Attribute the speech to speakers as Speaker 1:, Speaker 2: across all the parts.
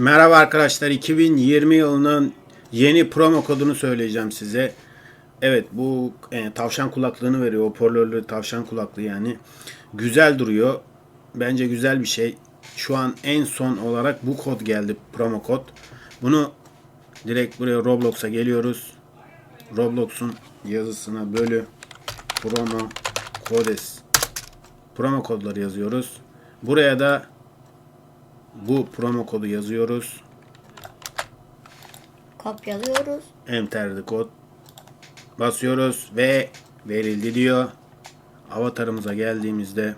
Speaker 1: Merhaba arkadaşlar 2020 yılının yeni promo kodunu söyleyeceğim size. Evet bu e, tavşan kulaklığını veriyor. Hoparlörlü tavşan kulaklığı yani. Güzel duruyor. Bence güzel bir şey. Şu an en son olarak bu kod geldi promo kod. Bunu direkt buraya Roblox'a geliyoruz. Roblox'un yazısına bölü promo kodes promo kodları yazıyoruz. Buraya da bu promo kodu yazıyoruz.
Speaker 2: Kopyalıyoruz.
Speaker 1: Enter'de kod basıyoruz ve verildi diyor. Avatarımıza geldiğimizde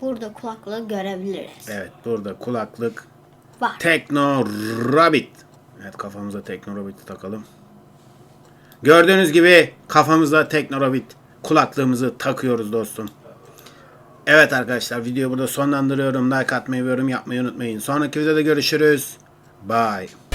Speaker 2: Burada kulaklığı görebiliriz.
Speaker 1: evet burada kulaklık
Speaker 2: Var.
Speaker 1: Tekno Rabbit. Evet kafamıza Tekno Rabbit'i takalım. Gördüğünüz gibi kafamıza Tekno Rabbit kulaklığımızı takıyoruz dostum. Evet arkadaşlar videoyu burada sonlandırıyorum. Like atmayı ve yorum yapmayı unutmayın. Sonraki videoda görüşürüz. Bye.